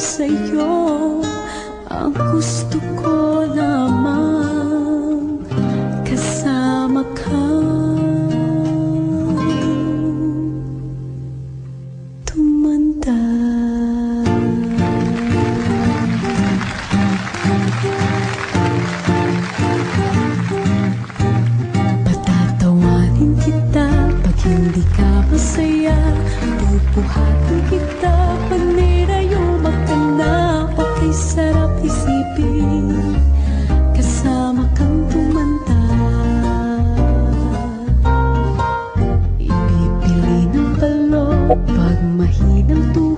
sa'yo. Ang gusto ko naman kasama ka. Tumanda. Patatawanin kita pag hindi ka masaya. Pupuhatin kita Pag